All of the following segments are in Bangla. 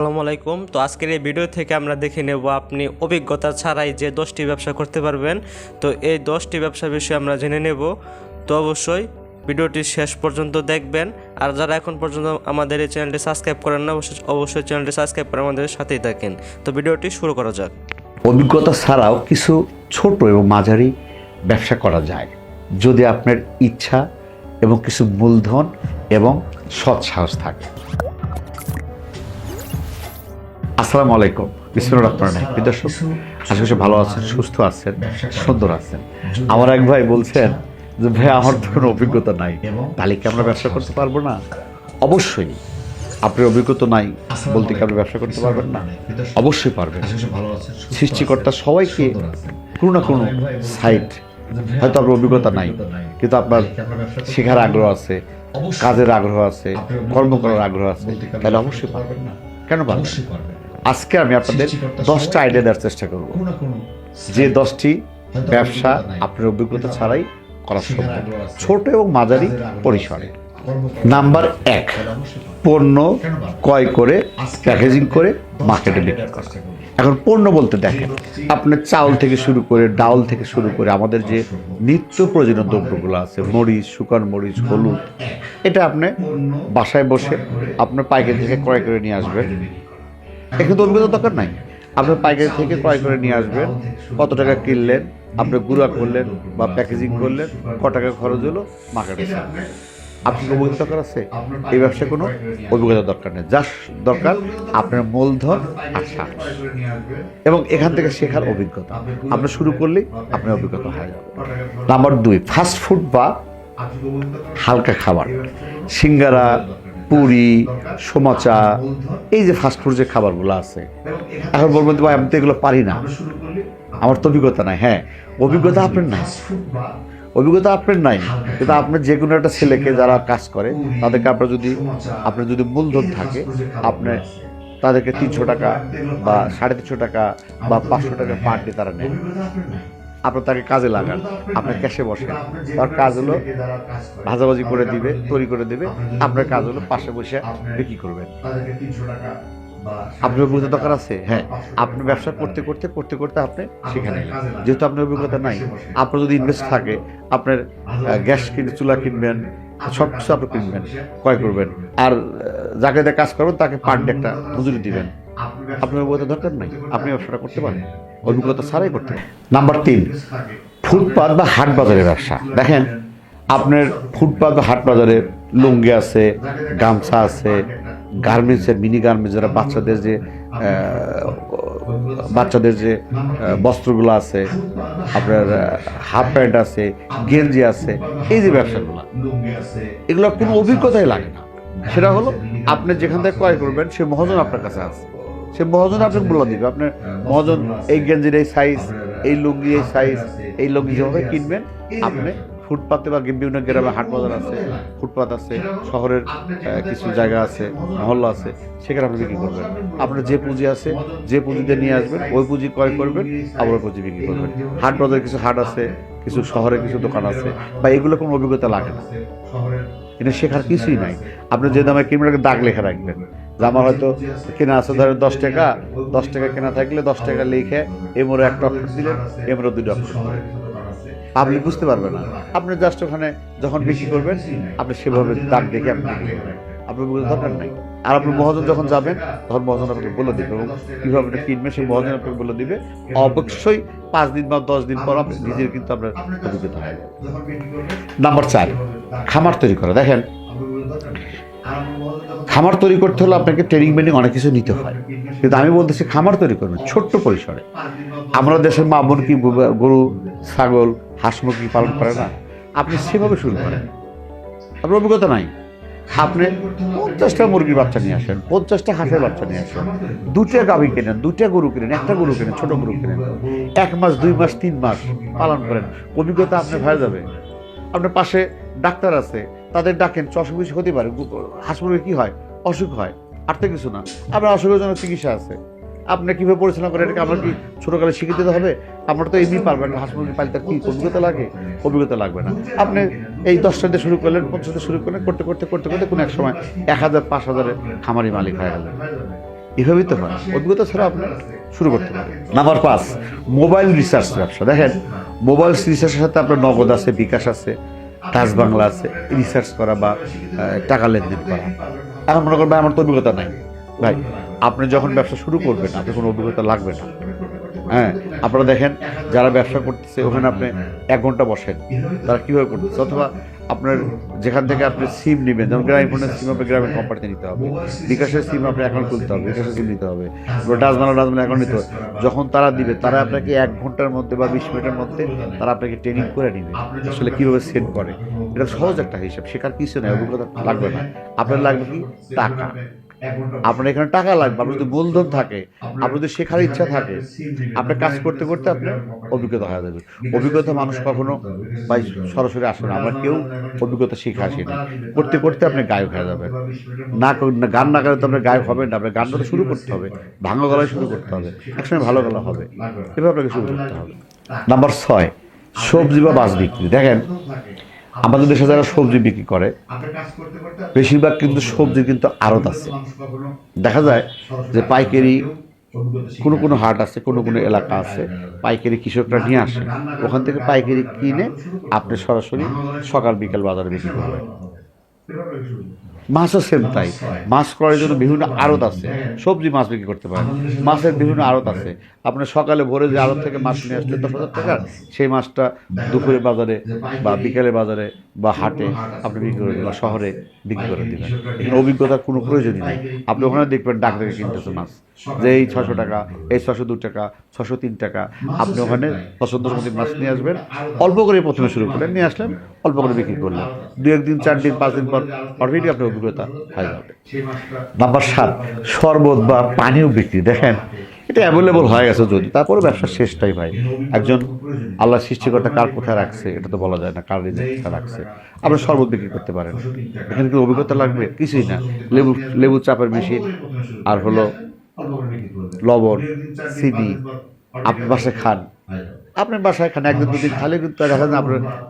আসসালামু আলাইকুম। তো আজকের এই ভিডিও থেকে আমরা দেখে নেব আপনি অভিজ্ঞতা ছাড়াই যে দশটি ব্যবসা করতে পারবেন। তো এই দশটি ব্যবসা বিষয়ে আমরা জেনে নেব। তো অবশ্যই ভিডিওটি শেষ পর্যন্ত দেখবেন। আর যারা এখন পর্যন্ত আমাদের এই চ্যানেলটি সাবস্ক্রাইব করেন না, অবশ্যই অবশ্যই চ্যানেলটি সাবস্ক্রাইব করে আমাদের সাথেই থাকেন। তো ভিডিওটি শুরু করা যাক। অভিজ্ঞতা ছাড়াও কিছু ছোট এবং মাঝারি ব্যবসা করা যায়। যদি আপনার ইচ্ছা এবং কিছু মূলধন এবং সৎ সাহস থাকে। আসসালামু আলাইকুম। বিসমুল্লাহ রহমান রাহিম। দর্শক, আশা করি ভালো আছেন, সুস্থ আছেন, সুন্দর আছেন। আমার এক ভাই বলছেন যে, ভাই, আমার তো কোনো অভিজ্ঞতা নাই। তাহলে কি আমরা ব্যবসা করতে পারব না? অবশ্যই। আপনার অভিজ্ঞতা নাই বলতে কি আপনি ব্যবসা করতে পারবেন না? অবশ্যই পারবেন। সৃষ্টিকর্তা সবাইকে কোনো না কোনো সাইড হয়তো আপনার অভিজ্ঞতা নাই, কিন্তু আপনার শেখার আগ্রহ আছে, কাজের আগ্রহ আছে, কর্ম করার আগ্রহ আছে, তাহলে অবশ্যই পারবেন না। কেন পারবেন আজকে আমি আপনাদের দশটা আইডিয়া দেওয়ার চেষ্টা করব। যে দশটি ব্যবসা আপনার অভিজ্ঞতা ছাড়াই করা সম্ভব। ছোট এবং মাঝারি পরিসরে। নাম্বার এক পণ্য ক্রয় করে প্যাকেজিং করে মার্কেটে বিক্রি করা। এখন পণ্য বলতে দেখেন আপনার চাউল থেকে শুরু করে ডাউল থেকে শুরু করে আমাদের যে নিত্য প্রয়োজনীয় দ্রব্যগুলো আছে মরিচ শুকান মরিচ হলুদ এটা আপনি বাসায় বসে আপনার পাইকারি থেকে ক্রয় করে নিয়ে আসবেন। এখানে তো অভিজ্ঞতা দরকার নাই। আপনার পাইকারি থেকে ক্রয় করে নিয়ে আসবেন। কত টাকা কিনলেন, আপনি গুঁড়া করলেন বা প্যাকেজিং করলেন, ক টাকা খরচ হলো মার্কেটে আপনার অভিজ্ঞতা দরকার আছে? এই ব্যবসায় কোনো অভিজ্ঞতা দরকার নেই। যা দরকার, আপনার মূলধন সাহস এবং এখান থেকে শেখার অভিজ্ঞতা। আপনি শুরু করলেই আপনার অভিজ্ঞতা হয়ে যাবে। নাম্বার দুই ফাস্ট ফুড বা হালকা খাবার। সিঙ্গারা পুরি, সমোচা, এই যে ফাস্টফুড যে খাবারগুলো আছে। এখন বলবেন ভাই, আমি তো এগুলো পারি না। আমার তো অভিজ্ঞতা নাই হ্যাঁ। অভিজ্ঞতা আপনার নাই। অভিজ্ঞতা আপনার নাই। কিন্তু আপনার যে কোনো একটা ছেলেকে যারা কাজ করে, তাদেরকে আপনার যদি আপনার যদি মূলধন থাকে আপনার তাদেরকে তিনশো টাকা বা সাড়ে তিনশো টাকা বা পাঁচশো টাকা পার ডে তারা নেন আপনার তাকে কাজে লাগান। আপনার ক্যাশে বসেন। তার কাজ হলো ভাজাভাজি করে দিবে, তৈরি করে দিবে। আপনার কাজ হলো পাশে বসে বিক্রি করবেন। আপনার অভিজ্ঞতা দরকার আছে? হ্যাঁ। আপনি ব্যবসা করতে করতে করতে করতে আপনি সেখানে যেহেতু আপনার অভিজ্ঞতা নাই, আপনার যদি ইনভেস্ট থাকে, আপনার গ্যাস কিনে, চুলা কিনবেন সব কিছু আপনি কিনবেন, ক্রয় করবেন। আর যাকে কাজ করবেন তাকে পার ডে একটা মজুরি দিবেন। আপনার অভিজ্ঞতা দরকার নাই। আপনি ব্যবসাটা করতে পারেন। অভিজ্ঞতা ছাড়াই করতে পারেন। নাম্বার তিন ফুটপাত বা হাট বাজারের ব্যবসা। দেখেন আপনার ফুটপাত বা হাট বাজারে লুঙ্গি আছে গামছা আছে গার্মেন্টসের মিনি গার্মেন্টস যারা বাচ্চাদের যে বাচ্চাদের যে বস্ত্রগুলো আছে আপনার হাফ প্যান্ট আছে গেঞ্জি আছে এই যে ব্যবসাগুলো। এগুলো কোনো অভিজ্ঞতাই লাগে না। সেটা হলো আপনি যেখান থেকে ক্রয় করবেন সে মহাজন আপনার কাছে আছে সে মহাজন আপনাকে বলে দিবে। আপনার মহাজন এই গেঞ্জির এই সাইজ এই লুঙ্গি এই সাইজ এই লুঙ্গি যেভাবে কিনবেন আপনি ফুটপাতে বা বিভিন্ন গ্রামে হাট বাজার আছে ফুটপাত আছে শহরের কিছু জায়গা আছে মহল্লা আছে সেখানে আপনি বিক্রি করবেন। আপনার যে পুঁজি আছে যে পুঁজিতে নিয়ে আসবেন ওই পুঁজি ক্রয় করবেন আবার ওই পুঁজি বিক্রি করবেন। হাট বাজারে কিছু হাট আছে কিছু শহরে কিছু দোকান আছে বা এগুলো কোনো অভিজ্ঞতা লাগে না। এটা শেখার কিছুই নাই। আপনি যে দামে কিনবেন দাগ লেখা রাখবেন। আমার হয়তো কেনা আছে, ধরেন দশ টাকা দশ টাকা কেনা থাকলে দশ টাকা লিখে এমরো একটা অক্ষর দিলেন, এমরো দুটো অক্ষর আপনি বুঝতে পারবেন না। আপনি জাস্ট ওখানে যখন বিক্রি করবেন, আপনি সেভাবে দাগ দেখে আপনি আপনার বুঝতে দরকার নাই। আর আপনি মহাজন যখন যাবেন, তখন মহাজন আপনাকে বলে দিবে এবং কীভাবে আপনি কিনবেন সেই মহাজন আপনাকে বলে দিবে। অবশ্যই পাঁচ দিন বা দশ দিন পর আপনি নিজের কিন্তু আপনার অভিজ্ঞতা হয়ে নাম্বার চার, খামার তৈরি করা। দেখেন খামার তৈরি করতে হলে আপনাকে ট্রেনিং মেনিং অনেক কিছু নিতে হয়। কিন্তু আমি বলতেছি খামার তৈরি করবেন, ছোট্ট পরিসরে। আমরা দেশের মা, বোন কি গরু- গরু, ছাগল, হাঁস, মুরগি পালন করে না? আপনি সেভাবে শুরু করেন। আপনার অভিজ্ঞতা নাই? আপনি পঞ্চাশটা মুরগির বাচ্চা নিয়ে আসেন, পঞ্চাশটা হাঁসের বাচ্চা নিয়ে আসেন। দুটা গাভি কেনেন দুটা গরু কেনেন, একটা গরু কেনেন, ছোট গরু কেনেন। এক মাস, দুই মাস, তিন মাস পালন করেন। অভিজ্ঞতা আপনার হয়ে যাবে। আপনার পাশে ডাক্তার আছে তাদের ডাকেন অসুখ বিসুখ হতে পারে। গু- হাঁস মুরগির কি হয়? অসুখ হয়। আর তো কিছু না। আপনার অসুখের জন্য চিকিৎসা আছে। আপনি কীভাবে পরিচালনা করেন? এটাকে আমরা কি ছোটোকালে শিখে দিতে হবে? আমরা তো এমনি পারবেন না। হাঁস মুরগি পালতে কি অভিজ্ঞতা লাগে? অভিজ্ঞতা লাগবে না। আপনি এই দশটা দিয়ে শুরু করলেন পঞ্চাশটা শুরু করলেন, করতে করতে করতে করতে কোনো এক সময় এক হাজার, পাঁচ হাজারের খামারি মালিক হয়ে গেলেন। এভাবেই তো হয়। অভিজ্ঞতা ছাড়া আপনি শুরু করতে পারেন। নাম্বার পাঁচ, মোবাইল রিসার্চ ব্যবসা। দেখেন, মোবাইল রিসার্চের সাথে আপনার নগদ আছে, বিকাশ আছে। টাচ বাংলা আছে রিসার্চ করা বা টাকা লেনদেন করা। এখন মনে করবেন আমার তো অভিজ্ঞতা নাই। ভাই, আপনি যখন ব্যবসা শুরু করবেন আপনি কোনো অভিজ্ঞতা লাগবে না। হ্যাঁ আপনারা দেখেন, যারা ব্যবসা করতেছে, ওখানে আপনি এক ঘণ্টা বসেন। তারা কীভাবে করতেছে? অথবা আপনার যেখান থেকে আপনি সিম নেবেন, যেমন গ্রামীণ ফোনের সিম আপনি গ্রামীণ কোম্পানিতে নিতে হবে, বিকাশের সিম আপনি অ্যাকাউন্ট খুলতে হবে, বিকাশের সিম নিতে হবে ডাজমালা মানে অ্যাকাউন্ট নিতে হবে, যখন তারা দিবে, তারা আপনাকে এক ঘণ্টার মধ্যে বা বিশ মিনিটের মধ্যে তারা আপনাকে ট্রেনিং করে নেবে, আসলে কীভাবে সেট করে। এটা সহজ একটা হিসাব, শেখার কিছু নেই, অভিজ্ঞতা লাগবে না। আপনার লাগবে কি? টাকা। আপনার এখানে টাকা লাগবে আপনার যদি মূলধন থাকে আপনার যদি শেখার ইচ্ছা থাকে আপনি কাজ করতে করতে আপনার অভিজ্ঞতা হয়ে যাবে। অভিজ্ঞতা মানুষ কখনো বা সরাসরি আসে না আমরা কেউ অভিজ্ঞতা শিখে আসি না। করতে করতে আপনি গায়ক হয়ে যাবেন। না গান না গাইলে তো আপনার গায়ক হবেন না আপনার গানটা তো শুরু করতে হবে ভাঙা গলায় শুরু করতে হবে একসময় ভালো গলা হবে। এভাবে আপনাকে শুরু করতে হবে। নাম্বার ছয় সবজি বা মাছ বিক্রি। দেখেন আমাদের দেশে যারা সবজি বিক্রি করে বেশিরভাগ কিন্তু সবজির কিন্তু আড়ত আছে। দেখা যায় যে পাইকারি কোনো কোনো হাট আছে কোনো কোনো এলাকা আছে পাইকারি কৃষকরা নিয়ে আসে। ওখান থেকে পাইকারি কিনে আপনি সরাসরি সকাল বিকাল বাজারে বিক্রি করবেন মাছও সেম তাই। মাছ করার জন্য বিভিন্ন আড়ত আছে। সবজি মাছ বিক্রি করতে পারেন। মাছের বিভিন্ন আড়ত আছে। আপনি সকালে ভোরে যে আড়ত থেকে মাছ নিয়ে আসলে দশ হাজার টাকা সেই মাছটা দুপুরে বাজারে বা বিকেলে বাজারে বা হাটে আপনি বিক্রি করে দেবেন শহরে বিক্রি করে দেবেন। এখানে অভিজ্ঞতার কোনো প্রয়োজনই নেই। আপনি ওখানে দেখবেন ডাক থেকে কিনতেছে মাছ। যে এই ছশো টাকা এই ছশো দু টাকা ছশো তিন টাকা আপনি ওখানে পছন্দ মতো মাছ নিয়ে আসবেন। অল্প করে প্রথমে শুরু করলেন নিয়ে আসলেন। অল্প করে বিক্রি করলেন দু একদিন, চার দিন, পাঁচ দিন পর অলরেডি আপনার অভিজ্ঞতা হয়ে যাবে। নাম্বার সাত, শরবত বা পানীয় বিক্রি। দেখেন, এটা অ্যাভেলেবল হয়ে গেছে যদি। তারপরে ব্যবসা শেষটাই ভাই। একজন আল্লাহ সৃষ্টিকর্তা কার কোথায় রাখছে, এটা তো বলা যায় না, কার কোথায় রাখছে। আপনি শরবত বিক্রি করতে পারেন। এখানে কি অভিজ্ঞতা লাগবে? কিছুই না। লেবু লেবু চাপের মেশিন আর হলো লবণ চিনি আপনি বাসায় খান। আপনি বাসায় খান একদিন দুদিন খালে কিন্তু দেখা যায়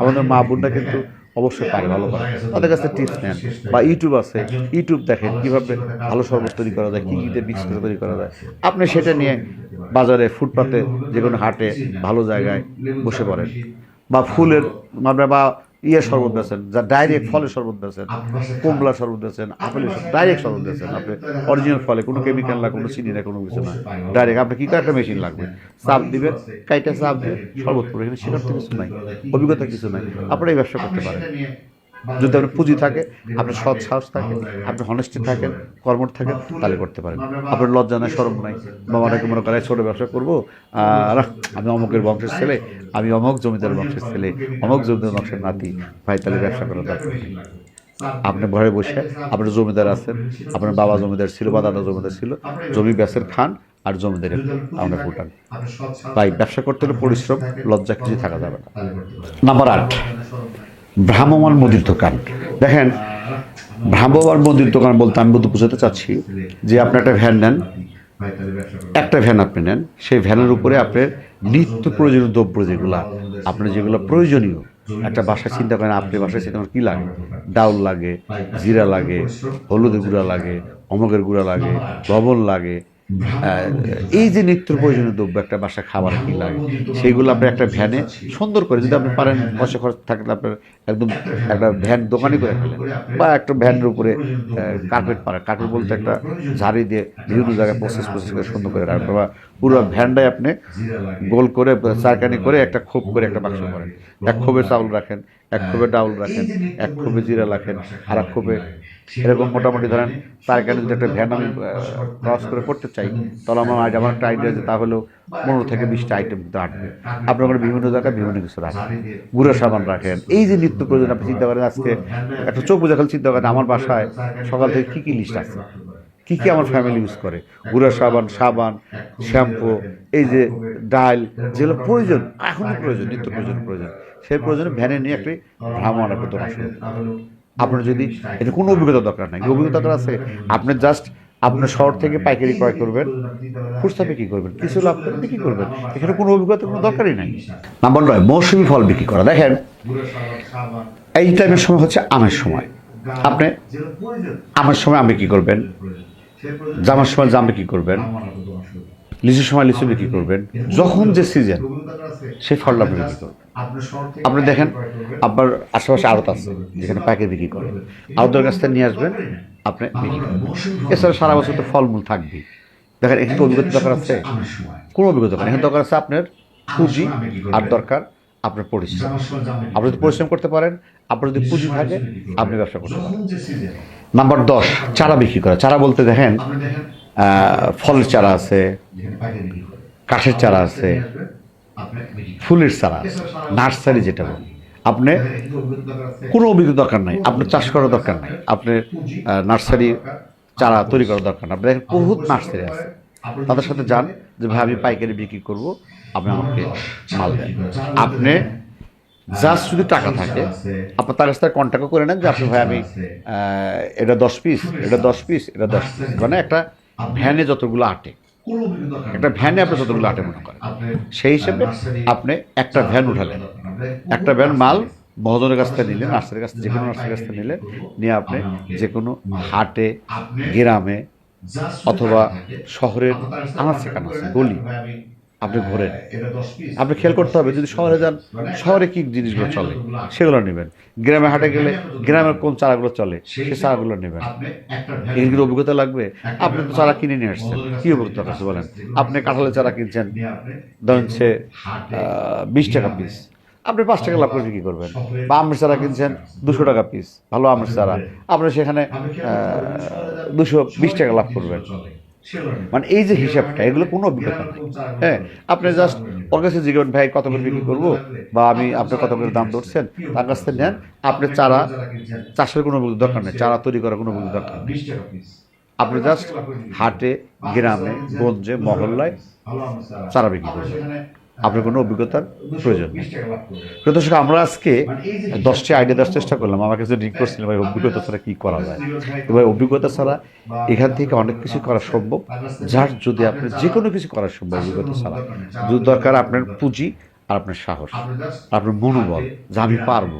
আমাদের মা বোনরা কিন্তু অবশ্যই পারে ভালো করে তাদের কাছে টিপস নেন। বা ইউটিউব আছে। ইউটিউব দেখেন কীভাবে ভালো শরবত তৈরি করা যায়, কী কী দিয়ে মিক্স করে তৈরি করা যায়। আপনি সেটা নিয়ে বাজারে, ফুটপাতে যে কোনো হাটে ভালো জায়গায় বসে পড়েন। বা ফুলের মানে বা ইয়ে শরবত বেছেন যা ডাইরেক্ট ফলের শরবত বেছেন কমলা শরবত বেছেন আপেলের ডাইরেক্ট শরবত বেছেন আপনি। অরিজিনাল ফলে কোনো কেমিক্যাল না কোনো চিনি না কোনো কিছু না। ডাইরেক্ট আপনি কী একটা মেশিন লাগবে? চাপ দিবেন কাইটা চাপ দিবেন শরবত পরে এখানে শেখার তো কিছু নাই। অভিজ্ঞতা কিছু নাই। আপনারা এই ব্যবসা করতে পারেন। যদি আপনার পুঁজি থাকে, আপনার সৎ সাহস থাকে, আপনি হনেস্টি থাকেন, কর্মঠ থাকেন, তাহলে করতে পারেন। আপনার লজ্জা নাই সরম নাই। বাবা বাবাটাকে মনে করে ছোটো ব্যবসা করব আর আমি অমুকের বংশের ছেলে, আমি অমুক জমিদার বংশের ছেলে, অমুক জমিদার বংশের নাতি, ভাই, তাহলে ব্যবসা করা দরকার নেই। আপনি ঘরে বসে, আপনার জমিদার আছেন, আপনার বাবা জমিদার ছিল বা দাদা জমিদার ছিল, জমি বেচের খান আর জমিদারের আমরা ফুটান। তাই ব্যবসা করতে হলে পরিশ্রম, লজ্জা কিছু থাকা যাবে না। নাম্বার আট। ভ্রাম্যমান মুদির দোকান। দেখেন ভ্রাম্যমান মুদির দোকান বলতে আমি বলতে বোঝাতে চাচ্ছি যে আপনি একটা ভ্যান নেন, একটা ভ্যান আপনি নেন, সেই ভ্যানের উপরে আপনার নিত্য প্রয়োজনীয় দ্রব্য যেগুলো, আপনার যেগুলো প্রয়োজনীয়, একটা বাসায় চিন্তা করেন আপনি বাসায় চিন্তা করেন কী লাগে? ডাউল লাগে, জিরা লাগে, হলুদের গুঁড়া লাগে অমকের গুঁড়া লাগে, লবণ লাগে এই যে নিত্য প্রয়োজনীয় দ্রব্য একটা বাসা খাবার কি লাগে সেইগুলো আপনি একটা ভ্যানে সুন্দর করে, যদি আপনি পারেন, পয়সা খরচ থাকলে আপনার একদম একটা ভ্যান দোকানই করে ফেলেন। বা একটা ভ্যানের উপরে কার্পেট পারে। কার্পেট বলতে একটা ঝাড়ি দিয়ে বিভিন্ন জায়গায় প্রসেস প্রসেস করে সুন্দর করে রাখবেন। বা পুরো ভ্যানটাই আপনি গোল করে চারকানি করে একটা খোপ করে একটা বাক্স করেন। এক খোপে চাউল রাখেন, এক খোপে ডাউল রাখেন, এক খোপে জিরা রাখেন, আর এক খোপে এরকম মোটামুটি ধরেন চারকানি যদি একটা ভ্যান আমি ক্রস করে করতে চাই, তাহলে আমার আজ আমার একটা আইডিয়া যে তাহলেও পনেরো থেকে বিশটা আইটেম কিন্তু আটবে। আপনার ওখানে বিভিন্ন জায়গায় বিভিন্ন কিছু রাখেন, গুঁড়ো সাবান রাখেন। এই যে নিত্য প্রয়োজন আপনি চিন্তা করেন, আজকে একটা চোখ বোঝা চিন্তা করেন, আমার বাসায় সকাল থেকে কী কী লিস্ট আছে? কী কী আমার ফ্যামিলি ইউজ করে? গুঁড়া সাবান সাবান শ্যাম্পু এই যে ডাল যেগুলো প্রয়োজন, এখনই প্রয়োজন, নিত্য প্রয়োজন প্রয়োজন। সেই প্রয়োজনে ভ্যানে নিয়ে একটি ভ্রামণ একটা দোকান শুরু। আপনার যদি এটা কোনো অভিজ্ঞতা দরকার নাই। অভিজ্ঞতা দরকার আছে। আপনি জাস্ট আপনার শহর থেকে পাইকারি ক্রয় করবেন। খুচরা বিক্রি করবেন। কিছু লাভ করে বিক্রি করবেন। এখানে কোনো অভিজ্ঞতা, কোনো দরকারই নাই। নাম্বার নয়, মৌসুমি ফল বিক্রি করা। দেখেন, এই টাইমের সময় হচ্ছে আমের সময়। আপনি আমের সময় আমি কি করবেন। জামার সময় জামে বিক্রি করবেন। লিচুর সময় লিচু বিক্রি করবেন। যখন যে সিজন সেই ফলটা আপনি বিক্রি করবেন। আপনি দেখেন আপনার আশেপাশে আড়ত আছে যেখানে পাইকারি বিক্রি করে। আড়তের কাছ থেকে নিয়ে আসবেন আপনি বিক্রি করবেন। এছাড়া সারা বছর তো ফলমূল থাকবেই। দেখেন এখানে অভিজ্ঞতা দরকার আছে। কোনো অভিজ্ঞতা নেই। এখানে দরকার আছে আপনার পুঁজি আর দরকার আপনার পরিশ্রম। আপনি যদি পরিশ্রম করতে পারেন আপনার যদি পুঁজি থাকে আপনি ব্যবসা করতে পারেন। নাম্বার দশ চারা বিক্রি করা। চারা বলতে দেখেন ফলের চারা আছে কাঠের চারা আছে। ফুলের চারা নার্সারি যেটা বলি। আপনি কোনো অভিজ্ঞতা দরকার নাই আপনার চাষ করার দরকার নাই আপনার আহ, নার্সারি চারা তৈরি করার দরকার নাই। আপনি দেখেন বহুত নার্সারি আছে। তাদের সাথে যান যে ভাই আমি পাইকারি বিক্রি করব আপনি আমাকে মাল দেন। আপনি জাস্ট যদি টাকা থাকে আপনার তার কাছ থেকে কন্ট্যাক্ট করে নেন যে আপনি ভাই আমি এটা দশ পিস এটা দশ পিস এটা দশ পিস মানে একটা ভ্যানে যতগুলো আটে। একটা ভ্যানে আপনি যতগুলো আটে মনে করেন, সেই হিসেবে আপনি একটা ভ্যান উঠালেন। একটা ভ্যান মাল মহাজনের কাছ থেকে নিলেন, নার্সারির কাছ থেকে যে কোনো নার্সারির কাছ থেকে নিলেন, নিয়ে আপনি যে কোনো হাটে, গ্রামে অথবা শহরের আনাচে কানাচে, গলি আপনি ঘোরেন আপনি খেয়াল করতে হবে যদি শহরে যান শহরে কি জিনিসগুলো চলে? সেগুলো নেবেন। গ্রামে হাটে গেলে গ্রামের কোন চারাগুলো চলে সে চারাগুলো নেবেন। এগুলো অভিজ্ঞতা লাগবে? আপনি তো চারা কিনে নিয়ে আসছেন। কি অভিজ্ঞতা আছে বলেন? আপনি কাঁঠালের চারা কিনছেন ধরেন সে বিশ টাকা পিস আপনি পাঁচ টাকা লাভ করে বিক্রি করবেন। বা আমের চারা কিনছেন দুশো টাকা পিস ভালো আমের চারা। আপনি সেখানে দুশো বিশ টাকা লাভ করবেন। মানে এই যে হিসাবটা এগুলো কোনো অভিজ্ঞতা নেই হ্যাঁ আপনি জাস্ট ওর কাছে জিজ্ঞাসা ভাই কত করে বিক্রি করব? বা আমি আপনি কত করে দাম ধরছেন? তার কাছ থেকে নেন। আপনি চারা চাষের কোনো অভিজ্ঞতা দরকার নেই। চারা তৈরি করার কোনো অভিজ্ঞতা দরকার নেই। আপনি জাস্ট হাটে গ্রামে গঞ্জে মহল্লায় চারা। বিক্রি করবেন। আপনার কোনো অভিজ্ঞতার প্রয়োজন নেই। দর্শক আমরা আজকে দশটি আইডিয়া দেওয়ার চেষ্টা করলাম। আমার কাছে রিক করছিলেন ভাই অভিজ্ঞতা ছাড়া কী করা যায়? ভাই অভিজ্ঞতা ছাড়া এখান থেকে অনেক কিছু করা সম্ভব। যার যদি আপনি যে কোনো কিছু করা সম্ভব অভিজ্ঞতা ছাড়া। যদি দরকার আপনার পুঁজি আর আপনার সাহস আপনার মনোবল যে আমি পারব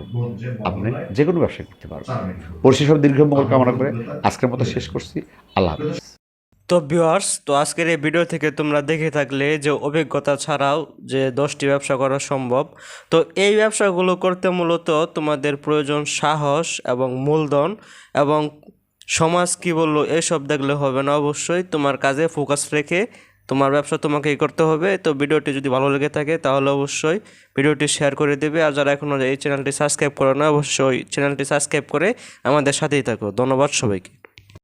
আপনি যে কোনো ব্যবসা করতে পারবেন। পরিশেষে দীর্ঘ মঙ্গল কামনা করে আজকের মতো শেষ করছি। আল্লাহ হাফিজ। তো ভিউয়ার্স তো আজকের এই ভিডিও থেকে তোমরা দেখে থাকলে যে অভিজ্ঞতা ছাড়াও যে দশটি ব্যবসা করা সম্ভব। তো এই ব্যবসাগুলো করতে মূলত তোমাদের প্রয়োজন সাহস এবং মূলধন এবং সমাজ কি বলল, এসব দেখলে হবে না অবশ্যই। তোমার কাজে ফোকাস রেখে তোমার ব্যবসা তোমাকেই করতে হবে। তো ভিডিওটি যদি ভালো লেগে থাকে তাহলে অবশ্যই ভিডিওটি শেয়ার করে দেবে। আর যারা এখনও এই চ্যানেলটি সাবস্ক্রাইব করো না, অবশ্যই চ্যানেলটি সাবস্ক্রাইব করে আমাদের সাথেই থাকো। ধন্যবাদ সবাইকে।